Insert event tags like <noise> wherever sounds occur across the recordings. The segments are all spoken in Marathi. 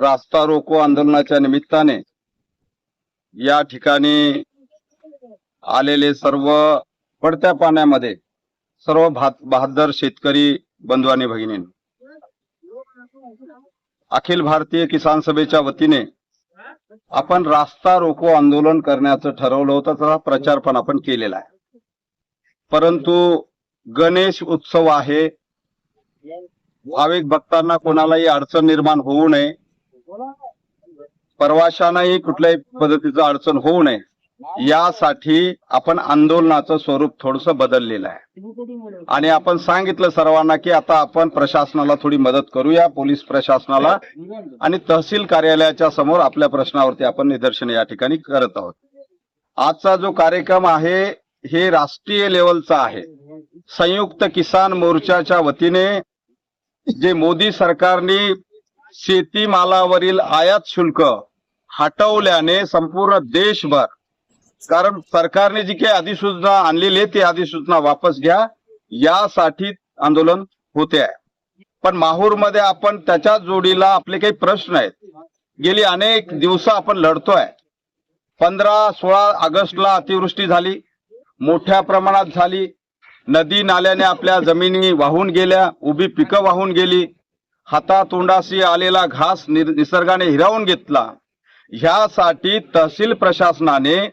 रास्ता रोको आंदोलनाच्या निमित्ताने या ठिकाणी आलेले सर्व पडत्या पाण्यामध्ये सर्व भात बहादर शेतकरी बंधू आणि भगिनी अखिल भारतीय किसान सभेच्या वतीने आपण रास्ता रोको आंदोलन करण्याचं ठरवलं होतं त्याचा प्रचार पण आपण केलेला आहे. परंतु गणेश उत्सव आहे. भाविक भक्तांना कोणालाही अडचण निर्माण होऊ नये. प्रवाशांनाही कुठल्याही पद्धतीचं अडचण होऊ नये. यासाठी आपण आंदोलनाचं स्वरूप थोडस बदललेलं आहे. आणि आपण सांगितलं सर्वांना की आता आपण प्रशासनाला थोडी मदत करूया पोलीस प्रशासनाला. आणि तहसील कार्यालयाच्या समोर आपल्या प्रश्नावरती आपण निदर्शन या ठिकाणी करत आहोत. आजचा जो कार्यक्रम आहे हे राष्ट्रीय लेवलचा आहे. संयुक्त किसान मोर्चाच्या वतीने जे मोदी सरकारने शेतीमालावरील आयात शुल्क हटवल्याने संपूर्ण देशभर कारण सरकारने जी काही अधिसूचना आणलेली आहे ती अधिसूचना वापस घ्या. यासाठी आंदोलन होते आहे. पण माहूरमध्ये आपण त्याच्या जोडीला आपले काही प्रश्न आहेत. गेली अनेक दिवस आपण लढतोय. पंधरा सोळा ऑगस्टला अतिवृष्टी झाली मोठ्या प्रमाणात झाली. नदी नाल्याने आपल्या जमिनी वाहून गेल्या उभी पिकं वाहून गेली. हातातोंडाशी आलेला घास निर- निसर्गाने हिरावून घेतला. ह्यासाठी तहसील प्रशासनाने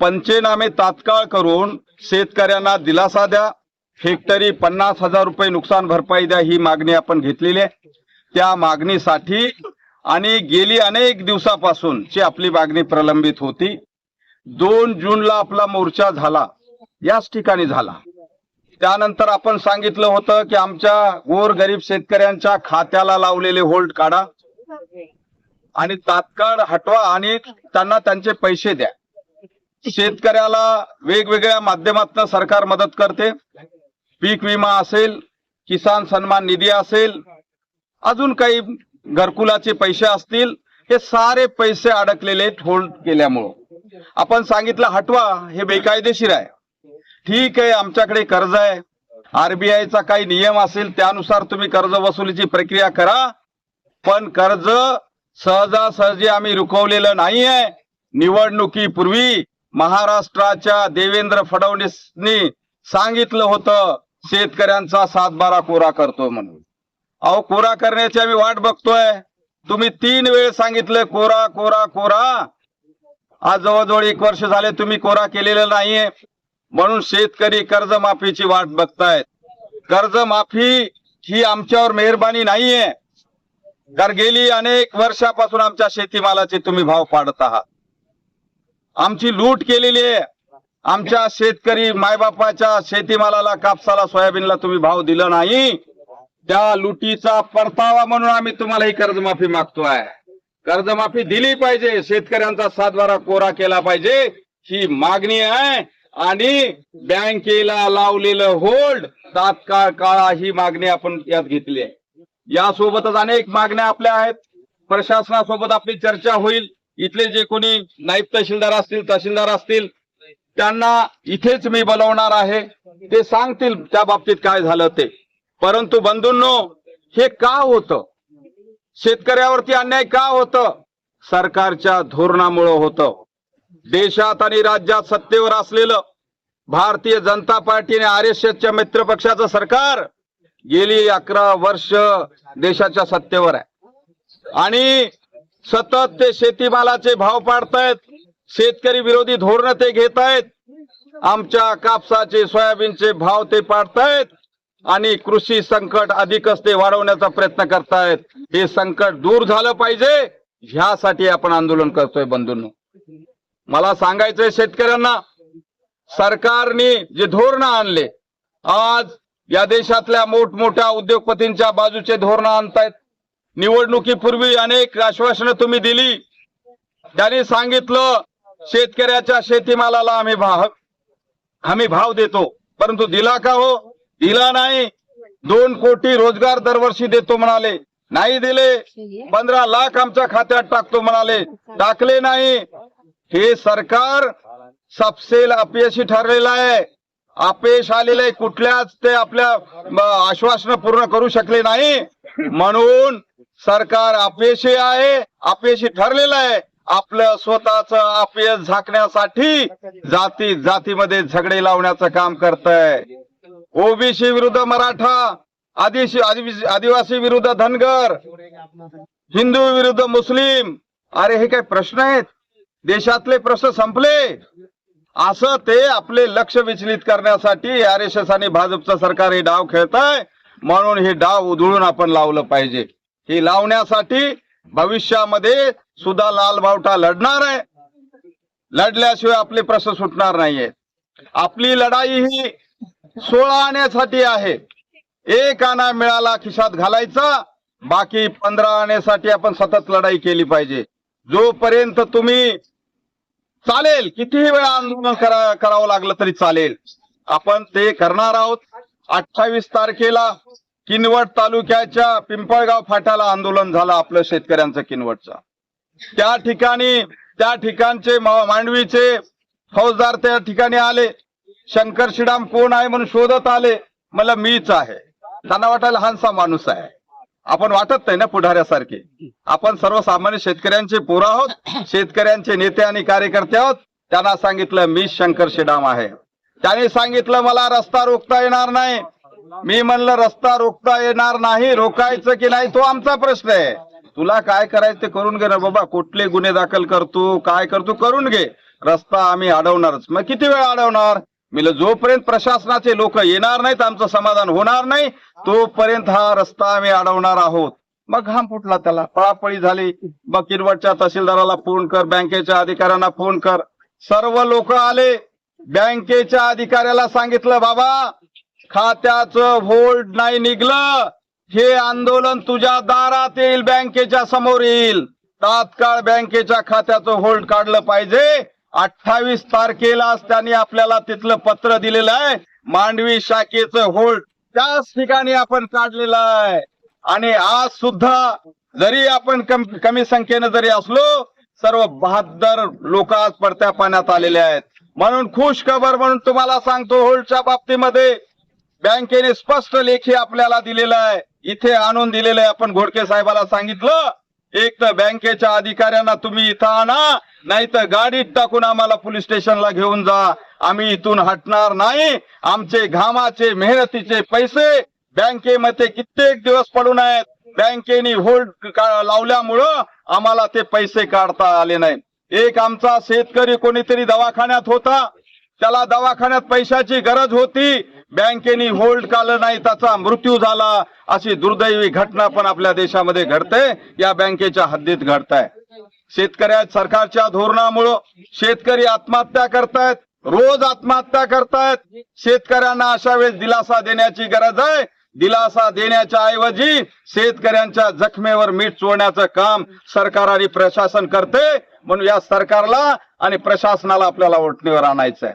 पंचनामे तात्काळ करून शेतकऱ्यांना दिलासा द्या. हेक्टरी पन्नास हजार रुपये नुकसान भरपाई द्या ही मागणी आपण घेतलेली आहे. त्या मागणीसाठी आणि गेली अनेक दिवसापासून ची आपली मागणी प्रलंबित होती. दोन जूनला आपला मोर्चा झाला. याच ठिकाणी झाला. त्यानंतर आपण सांगितलं होतं की आमच्या गोर गरीब शेतकऱ्यांच्या खात्याला लावलेले होल्ड काढा. आणि तात्काळ हटवा आणि त्यांना त्यांचे पैसे द्या. शेतकऱ्याला वेगवेगळ्या माध्यमातून सरकार मदत करते. पीक विमा असेल किसान सन्मान निधी असेल अजून काही घरकुलाचे पैसे असतील हे सारे पैसे अडकलेले होल्ड केल्यामुळं. आपण सांगितलं हटवा हे बेकायदेशीर आहे. ठीक आहे आमच्याकडे कर्ज आहे. आरबीआयचा काही नियम असेल त्यानुसार तुम्ही कर्ज वसुलीची प्रक्रिया करा. पण कर्ज सहजासहजी आम्ही रुकवलेलं नाहीये. निवडणुकीपूर्वी महाराष्ट्राच्या देवेंद्र फडणवीसनी सांगितलं होतं शेतकऱ्यांचा सातबारा कोरा करतो म्हणून. अहो कोरा करण्याची आम्ही वाट बघतोय. तुम्ही तीन वेळ सांगितलं कोरा कोरा कोरा. आज जवळजवळ एक वर्ष झाले तुम्ही कोरा केलेलं नाहीये. म्हणून शेतकरी कर्जमाफीची वाट बघतायत. कर्जमाफी ही आमच्यावर मेहरबानी नाहीये. कारण गेली अनेक वर्षापासून आमच्या शेतीमालाचे तुम्ही भाव पाडत आहात. आमची लूट केलेली आहे. आमच्या शेतकरी मायबापाच्या शेतीमालाला कापसाला सोयाबीनला तुम्ही भाव दिला नाही. त्या लुटीचा परतावा म्हणून आम्ही तुम्हाला ही कर्जमाफी मागतोय. कर्जमाफी दिली पाहिजे. शेतकऱ्यांचा सातबारा कोरा केला पाहिजे. ही मागणी आहे. आणि बँकेला लावलेलं होल्ड तात्काळ काळा ही मागणी आपण यात घेतली आहे. यासोबतच अनेक मागण्या आपल्या आहेत. प्रशासनासोबत आपली चर्चा होईल. इथले जे कोणी नाईब तहसीलदार असतील तहसीलदार असतील त्यांना इथेच मी बोलवणार आहे. ते सांगतील त्या बाबतीत काय झालं ते. परंतु बंधूंनो हे का होतं? शेतकऱ्यावरती अन्याय का होतं? सरकारच्या धोरणामुळं होतं. देशात आणि राज्यात सत्तेवर असलेलं भारतीय जनता पार्टी आणि आर एस एसच्या मित्र पक्षाचं सरकार गेली अकरा वर्ष देशाच्या सत्तेवर आहे. आणि सतत ते शेतीमालाचे भाव पाडतायत शेतकरी विरोधी धोरण ते घेत आहेत आमच्या कापसाचे सोयाबीनचे भाव ते पाडतायत आणि कृषी संकट अधिकच ते वाढवण्याचा प्रयत्न करतायत. हे संकट दूर झालं पाहिजे ह्यासाठी आपण आंदोलन करतोय बंधूंनो. मला सांगायचंय शेतकऱ्यांना सरकारने जे धोरण आणले आज या देशातल्या मोठमोठ्या उद्योगपतींच्या बाजूचे धोरण आणतायत. निवडणुकीपूर्वी अनेक आश्वासनं तुम्ही दिली. त्यांनी सांगितलं शेतकऱ्याच्या शेतीमालाला आम्ही भाव आम्ही भाव देतो. परंतु दिला का हो? दिला नाही. दोन कोटी रोजगार दरवर्षी देतो म्हणाले. नाही दिले. पंधरा लाख आमच्या खात्यात टाकतो म्हणाले. टाकले नाही. हे सरकार सपसेल अपयशी ठरलेलं आहे. अपयश आलेलं आहे. कुठल्याच ते आपल्या आश्वासन पूर्ण करू शकले नाही. म्हणून सरकार अपयशी आहे अपयशी ठरलेलं आहे. आपलं स्वतःच अपयश झाकण्यासाठी जाती जातीमध्ये झगडे लावण्याचं काम करत आहे ओबीसी विरुद्ध मराठा आदिशी आदिवासी आदिवासी विरुद्ध धनगर हिंदू विरुद्ध मुस्लिम. अरे हे काय प्रश्न आहेत? देशातले प्रश्न संपले. असं ते आपले लक्ष विचलित करण्यासाठी आर एस एस आणि भाजपचं सरकार हे डाव खेळत आहे म्हणून हे डाव उधळून आपण लावलं पाहिजे. हे लावण्यासाठी भविष्यामध्ये सुद्धा लाल बावटा लढणार आहे. लढल्याशिवाय आपले प्रश्न सुटणार नाहीये. आपली लढाई ही सोळा आण्यासाठी आहे. एक आणा मिळाला खिशात घालायचा. बाकी पंधरा आणण्यासाठी आपण सतत लढाई केली पाहिजे. जोपर्यंत तुम्ही चालेल कितीही वेळा आंदोलन करा करावं लागलं तरी चालेल. आपण ते करणार आहोत. अठ्ठावीस तारखेला किनवट तालुक्याच्या पिंपळगाव फाट्याला आंदोलन झालं आपलं शेतकऱ्यांचं किनवटचं. त्या ठिकाणी त्या ठिकाणचे मांडवीचे फौजदार त्या ठिकाणी आले. शंकर शिडाम कोण आहे म्हणून शोधत आले. मला मीच आहे. त्यांना वाटायला लहानसा माणूस आहे. आपण वाटत नाही ना पुढाऱ्यासारखे. आपण सर्वसामान्य शेतकऱ्यांचे पोरं आहोत <coughs> शेतकऱ्यांचे नेते आणि कार्यकर्ते आहोत. त्यांना सांगितलं मी शंकर शिडाम आहे. त्याने सांगितलं मला रस्ता रोखता येणार नाही. मी म्हणलं रस्ता रोखता येणार नाही रोखायचं की नाही तो आमचा प्रश्न आहे. तुला काय करायचं ते करून घे ना बाबा. कुठले गुन्हे दाखल करतो काय करतो करून घे. रस्ता आम्ही अडवणारच. मग किती वेळ अडवणार? मी जोपर्यंत प्रशासनाचे लोक येणार नाहीत आमचं समाधान होणार नाही तोपर्यंत हा रस्ता आम्ही अडवणार आहोत. मग घाम फुटला त्याला पळापळी झाली. मग किरवटच्या तहसीलदाराला फोन कर बँकेच्या अधिकाऱ्यांना फोन कर. सर्व लोक आले. बँकेच्या अधिकाऱ्याला सांगितलं बाबा खात्याचं होल्ड नाही निघलं. हे आंदोलन तुझ्या दारात येईल बँकेच्या समोर येईल. तात्काळ बँकेच्या खात्याचं होल्ड काढलं पाहिजे. अठ्ठावीस तारखेला त्यांनी आपल्याला तिथलं पत्र दिलेलं आहे. मांडवी शाखेचं होल्ड त्याच ठिकाणी आपण काढलेलं आहे. आणि आज सुद्धा जरी आपण कम- कमी संख्येनं जरी असलो सर्व बहादर लोक आज पडत्या पाण्यात आलेले आहेत. म्हणून खुश खबर म्हणून तुम्हाला सांगतो होल्डच्या बाबतीमध्ये बँकेने स्पष्ट लेखी आपल्याला दिलेलं आहे. इथे आणून दिलेलं आहे. आपण घोडके साहेबाला सांगितलं एक तर बँकेच्या अधिकाऱ्यांना तुम्ही इथं आणा नाही तर गाडीत टाकून आम्हाला पोलीस स्टेशनला घेऊन जा. आम्ही इथून हटणार नाही. आमचे घामाचे मेहनतीचे पैसे बँकेमध्ये कित्येक दिवस पडून आहेत. बँकेने होल्ड लावल्यामुळं आम्हाला ते पैसे काढता आले नाही. एक आमचा शेतकरी कोणीतरी दवाखान्यात होता. त्याला दवाखान्यात पैशाची गरज होती. बँकेने होल्ड काढलं नाही त्याचा मृत्यू झाला अशी दुर्दैवी घटना पण आपल्या देशामध्ये घडते. या बँकेच्या हद्दीत घडत आहे शेतकऱ्या सरकारच्या धोरणामुळं शेतकरी आत्महत्या करतायत रोज आत्महत्या करतायत. शेतकऱ्यांना अशा वेळेस दिलासा देण्याची गरज आहे. दिलासा देण्याच्या ऐवजी शेतकऱ्यांच्या जखमेवर मीठ चोळण्याचं काम सरकार आणि प्रशासन करते. म्हणून या सरकारला आणि प्रशासनाला आपल्याला ओटणीवर आणायचं आहे